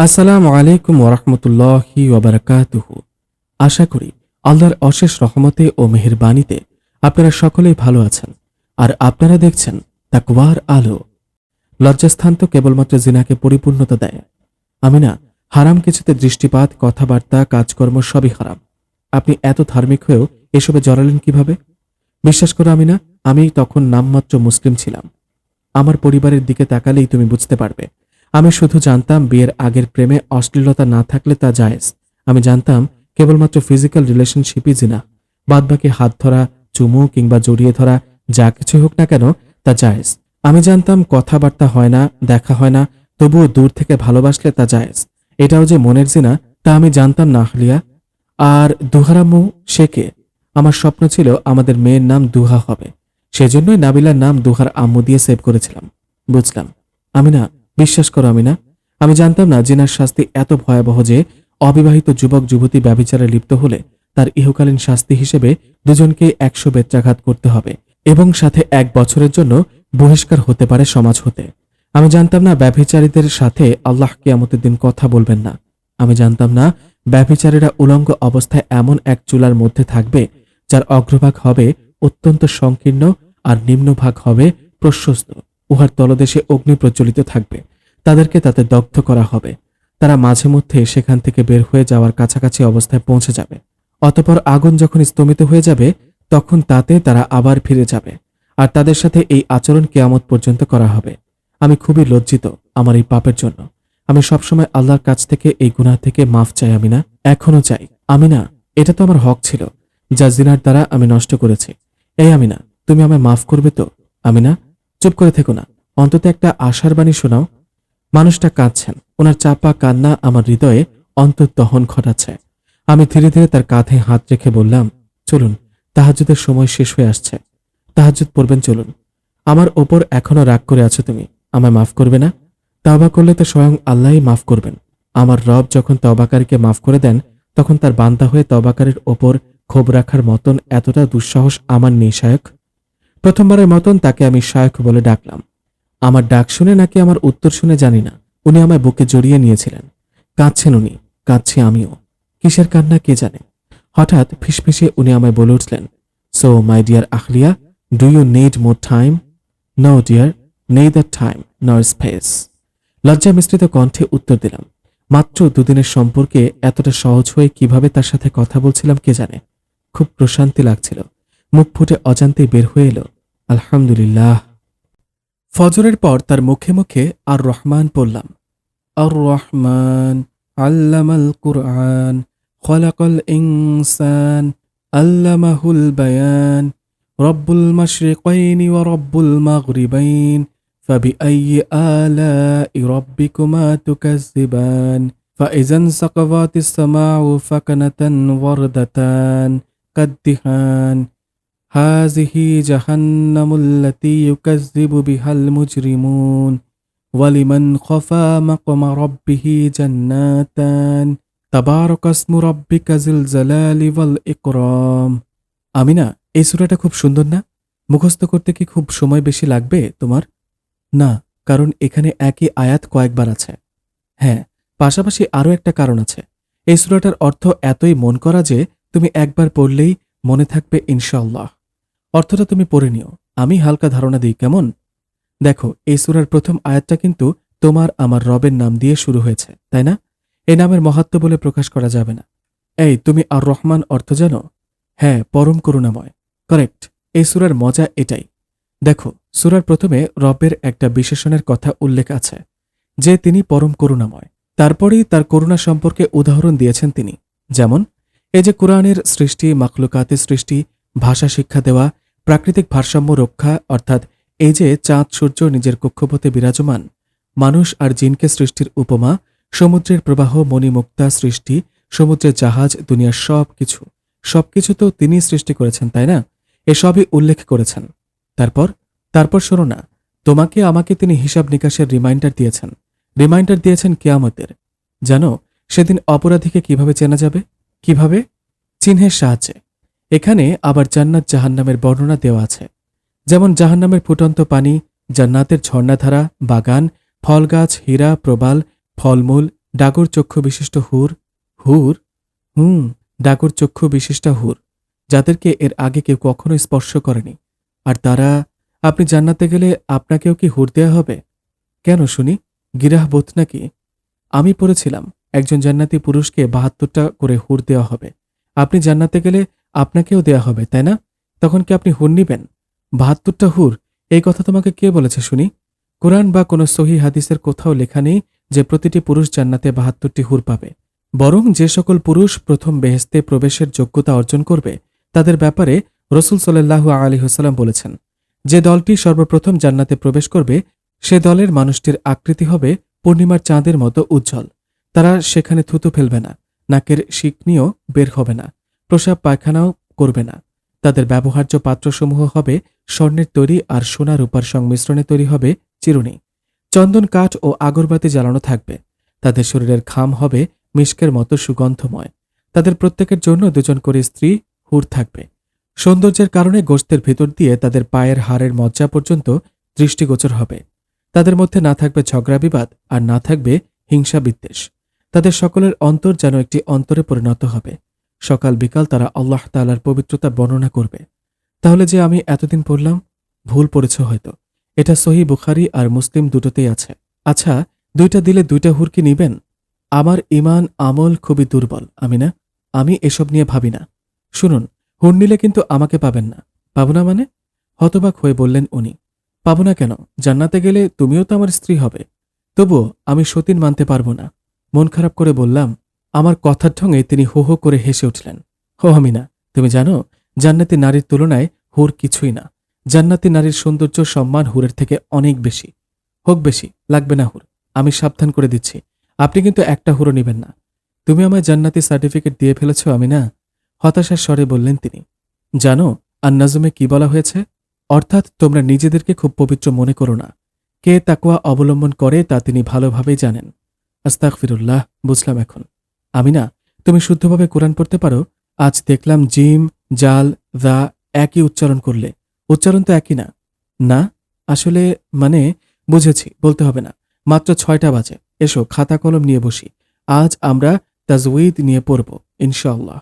আসসালামু আলাইকুম ওরহমতুল্লাহি ওবরাকাতুহু। আশা করি আল্লাহর অশেষ রহমতে ও মেহেরবানিতে আপনারা সকলেই ভালো আছেন। আর আপনারা দেখছেন তা তাকওয়ার আলো। লজ্জাস্থান তো কেবলমাত্র জিনাকে পরিপূর্ণতা দেয়। আমি না হারাম কিছুতে দৃষ্টিপাত, কথাবার্তা, কাজকর্ম সবই হারাম। আপনি এত ধার্মিক হয়েও এসবে জড়ালেন কীভাবে? বিশ্বাস করো আমি না আমি তখন নামমাত্র মুসলিম ছিলাম। আমার পরিবারের দিকে তাকালেই তুমি বুঝতে পারবে আমি শুধু জানতাম বিয়ের আগের প্রেমে অশ্লীলতা না থাকলে তা জায়েজ আমি জানতাম কেবলমাত্র ফিজিক্যাল রিলেশনশিপই জিনা। বাদবাকি হাত ধরা, চুমু কিংবা জড়িয়ে ধরা, যা কিছু হোক না কেন, তা জায়েজ আমি জানতাম কথাবার্তা হয় না, দেখা হয় না, তবুও দূর থেকে ভালোবাসলে তা জায়েজ এটাও যে মনের জিনা, তা আমি জানতাম না, হলিয়া। আর দুহারামু শেখে আমার স্বপ্ন ছিল আমাদের মেয়ের নাম দুহা হবে। সেজন্যই নাবিলার নাম দুহার আম্মু দিয়ে সেভ করেছিলাম। বুঝলাম। আমি না বিশ্বাস করো আমি না আমি জানতাম না জিনার শাস্তি এত ভয়াবহ যে অবিবাহিত যুবক যুবতী ব্যভিচারে লিপ্ত হলে তার ইহকালীন শাস্তি হিসেবে দুজনকে একশো বেত্রাঘাত করতে হবে এবং সাথে এক বছরের জন্য বহিষ্কার হতে পারে সমাজ হতে। আমি জানতাম না ব্যভিচারীদের সাথে আল্লাহ কিয়ামতের দিন কথা বলবেন না। আমি জানতাম না ব্যভিচারীরা উলঙ্গ অবস্থায় এমন এক চুলার মধ্যে থাকবে যার অগ্রভাগ হবে অত্যন্ত সংকীর্ণ আর নিম্নভাগ হবে প্রশস্ত। উহার তলদেশে অগ্নি প্রজ্বলিত থাকবে। তাদেরকে তাতে দগ্ধ করা হবে। তারা মাঝে মধ্যে সেখান থেকে বের হয়ে যাওয়ার কাছাকাছি অবস্থায় পৌঁছে যাবে। অতপর আগুন যখন স্তমিত হয়ে যাবে, তখন তাতে তারা আবার ফিরে যাবে। আর তাদের সাথে এই আচরণ কেয়ামত পর্যন্ত করা হবে। আমি খুবই লজ্জিত আমার এই পাপের জন্য। আমি সবসময় আল্লাহর কাছ থেকে এই গুনাহ থেকে মাফ চাই আমি না এখনও চাই। আমি না এটা তো আমার হক ছিল, যা জিনার দ্বারা আমি নষ্ট করেছি। এই আমি না তুমি আমায় মাফ করবে তো? আমি না চুপ করে থেকো না। অন্তত একটা আশার বাণী শোনাও। মানুষটা কাঁদছেন। ওনার চাপা কান্না আমার হৃদয়ে অন্তর্দহন ঘটাচ্ছে। আমি ধীরে ধীরে তার কাঁধে হাত রেখে বললাম, চলুন তাহাজুদের সময় শেষ হয়ে আসছে। তাহাজুদ পড়বেন, চলুন। আমার ওপর এখনও রাগ করে আছো তুমি। আমায় মাফ করবে না? তবা করলে তো স্বয়ং আল্লাহই মাফ করবেন। আমার রব যখন তবাকারীকে মাফ করে দেন, তখন তার বান্দা হয়ে তবাকারীর ওপর ক্ষোভ রাখার মতন এতটা দুঃসাহস আমার নেই শায়ক প্রথমবারের মতন তাকে আমি শায়ক বলে ডাকলাম। আমার ডাক শুনে নাকি আমার উত্তর শুনে জানি না। উনি আমায় বুকে জড়িয়ে নিয়েছিলেন। কাঁদছেন উনি, কাঁদছি আমিও। কিসের কান্না কে জানে? হঠাৎ ফিসফিসে উনি আমায় বলে উঠলেন so my dear Akhliya do you need more time no dear নেই দ্য টাইম নর স্পেস লজ্জা মিশ্রিত কণ্ঠে উত্তর দিলাম, মাত্র দুদিনের সম্পর্কে এতটা সহজ হয়ে কীভাবে তার সাথে কথা বলছিলাম কে জানে? খুব প্রশান্তি লাগছিল। মুখ ফুটে অজান্তেই বের হয়ে এলো, আলহামদুলিল্লাহ। ফজরের পর তার মুখে মুখে আর রহমান পড়লাম আর রহমান আল্লামাল কুরআন খলাকল ইনসান আল্লামাহুল বায়ান রব্বুল মাশরিকাইনি ওয়া রব্বুল মাগরিবাইন فبأي آلاء ربكما تكذبان فإذا انسقطت السماء فكنة وردتان كالدهان هذه جهنم التي يكذب بها المجرمون ولمن خفى مقام ربه جناتان تبارك اسم ربك ذي الجلال والإكرام আমিনা এই সূরাটা খুব সুন্দর না মুখস্থ করতে কি খুব সময় বেশি লাগবে তোমার না কারণ এখানে একই আয়াত কয়েকবার আছে হ্যাঁ পাশাপাশি আরও একটা কারণ আছে এই সূরাটার অর্থ এতই মন করা যে তুমি একবার পড়লেই মনে থাকবে ইনশাআল্লাহ অর্থটা তুমি পড়ে নিও। আমি হালকা ধারণা দিই, কেমন? দেখো, এই সুরার প্রথম আয়াতটা কিন্তু তোমার আমার রবের নাম দিয়ে শুরু হয়েছে, তাই না? এই নামের মহাত্ম বলে প্রকাশ করা যাবে না। এই, তুমি আর রহমান অর্থ জানো? হ্যাঁ পরম করুণাময়। কারেক্ট এই সুরার মজা এটাই। দেখো, সুরার প্রথমে রবের একটা বিশেষণের কথা উল্লেখ আছে, যে তিনি পরম করুণাময়। তারপরেই তার করুণা সম্পর্কে উদাহরণ দিয়েছেন তিনি। যেমন, এই যে কোরআনের সৃষ্টি, মাখলুকাতের সৃষ্টি, ভাষা শিক্ষা দেওয়া প্রাকৃতিক ভারসাম্য রক্ষা, অর্থাৎ এই যে চাঁদ, সূর্য নিজের কক্ষপথে বিরাজমান, মানুষ আর জিনকে সৃষ্টির উপমা, সমুদ্রের প্রবাহ, মণিমুক্তা সৃষ্টি, সমুদ্রের জাহাজ, দুনিয়ার সব কিছু সবকিছু তো তিনি সৃষ্টি করেছেন, তাই না? এসবই উল্লেখ করেছেন। তারপর? তারপর শোনো না, তোমাকে, আমাকে তিনি হিসাব নিকাশের রিমাইন্ডার দিয়েছেন। রিমাইন্ডার দিয়েছেন কেয়ামতের। জানো, সেদিন অপরাধীকে কীভাবে চেনা যাবে? কীভাবে? চিহ্নের সাহায্যে। এখানে আবার জান্নাত জাহান্নামের বর্ণনা দেওয়া আছে। যেমন জাহান্নামের ফুটন্ত পানি, জান্নাতের ঝর্ণাধারা, বাগান ফল গাছ হীরা, প্রবাল, ফলমূল, ডাগর চক্ষু বিশিষ্ট হুর হুর? হুম, ডাগর চক্ষু বিশিষ্ট হুর, যাদেরকে এর আগে কেউ কখনো স্পর্শ করেনি। আর তারা, আপনি জান্নাতে গেলে আপনাকেও কি হুর দেয়া হবে? কেন শুনি? গিরাহ বোধ নাকি? আমি পড়েছিলাম, একজন জান্নাতি পুরুষকে বাহাত্তরটা করে হুর দেওয়া হবে। আপনি জান্নাতে গেলে আপনাকেও দেয়া হবে, তাই না? তখন কি আপনি হুর নিবেন? বাহাত্তরটা হুর, এই কথা তোমাকে কে বলেছে শুনি? কোরআন বা কোনো সহি হাদিসের কোথাও লেখা নেই যে প্রতিটি পুরুষ জান্নাতে বাহাত্তরটি হুর পাবে। বরং যে সকল পুরুষ প্রথম বেহেস্তে প্রবেশের যোগ্যতা অর্জন করবে, তাদের ব্যাপারে রসুল সাল্লাহ আলী হোসালাম বলেছেন, যে দলটি সর্বপ্রথম জান্নাতে প্রবেশ করবে, সে দলের মানুষটির আকৃতি হবে পূর্ণিমার চাঁদের মতো উজ্জ্বল। তারা সেখানে থুতু ফেলবে না, নাকের শিকনিও বের হবে না। প্রসাব পায়খানাও করবে না। তাদের ব্যবহার্য পাত্রসমূহ হবে স্বর্ণের তৈরি আর সোনা রূপার সংমিশ্রণে তৈরি হবে চিরুনি। চন্দন কাঠ ও আগরবাতি জ্বালানো থাকবে। তাদের শরীরের খাম হবে মিষ্কের মতো সুগন্ধময়। তাদের প্রত্যেকের জন্য দুজন করে স্ত্রী হুর থাকবে। সৌন্দর্যের কারণে গোস্তের ভেতর দিয়ে তাদের পায়ের হাড়ের মজ্জা পর্যন্ত দৃষ্টিগোচর হবে। তাদের মধ্যে না থাকবে ঝগড়া বিবাদ আর না থাকবে হিংসা বিদ্বেষ। তাদের সকলের অন্তর যেন একটি অন্তরে পরিণত হবে। সকাল বিকাল তারা আল্লাহ তালার পবিত্রতা বর্ণনা করবে। তাহলে যে আমি এতদিন পড়লাম, ভুল পড়েছ হয়তো। এটা সহি বুখারি আর মুসলিম দুটোতেই আছে। আচ্ছা দুইটা দিলে দুইটা হুর কি নিবেন? আমার ইমান আমল খুবই দুর্বল আমি না আমি এসব নিয়ে ভাবি না। শুনুন, হুর নিলে কিন্তু আমাকে পাবেন না। পাবো না মানে? হতবাক হয়ে বললেন উনি। পাবো না কেন? জান্নাতে গেলে তুমিও তো আমার স্ত্রী হবে। তবুও আমি সতীন মানতে পারব না। মন খারাপ করে বললাম আমার কথার ঢঙে তিনি হো হো করে হেসে উঠলেন। হো আমি না তুমি জানো, জান্নাতি নারীর তুলনায় হুর কিছুই না। জান্নাতি নারীর সৌন্দর্য সম্মান হুরের থেকে অনেক বেশি। হোক বেশি, লাগবে না হুর, আমি সাবধান করে দিচ্ছি। আপনি কিন্তু একটা হুরো নেবেন না। তুমি আমায় জান্নাতি সার্টিফিকেট দিয়ে ফেলেছ আমি না হতাশার স্বরে বললেন তিনি। জানো আর নাজমে কি বলা হয়েছে? অর্থাৎ তোমরা নিজেদেরকে খুব পবিত্র মনে করো না। কে তাকুয়া অবলম্বন করে তা তিনি ভালোভাবেই জানেন। আস্তাক ফিরুল্লাহ বুঝলাম এখন। আমি না তুমি শুদ্ধভাবে কোরআন পড়তে পারো? আজ দেখলাম জিম, জাল দা একই উচ্চারণ করলে। উচ্চারণ তো একই না। না, আসলে মানে বুঝেছি, বলতে হবে না। মাত্র ছয়টা বাজে। এসো, খাতা কলম নিয়ে বসি। আজ আমরা তাজউইদ নিয়ে পড়ব ইনশাল্লাহ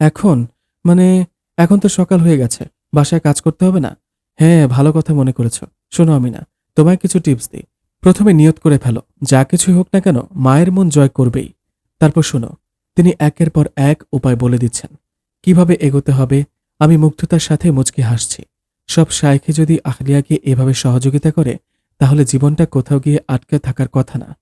এখন? মানে এখন তো সকাল হয়ে গেছে। বাসায় কাজ করতে হবে না? হ্যাঁ ভালো কথা মনে করেছ। শোনো আমি না তোমায় কিছু টিপস দিই। প্রথমে নিয়ত করে ফেলো। যা কিছুই হোক না কেন, মায়ের মন জয় করবেই। তারপর শোনো, তিনি একের পর এক উপায় বলে দিচ্ছেন। কীভাবে এগোতে হবে? আমি মুগ্ধতার সাথে মুচকি হাসছি। সব শায়খে যদি আহলিয়াকে এভাবে সহযোগিতা করে, তাহলে জীবনটা কোথাও গিয়ে আটকে থাকার কথা না।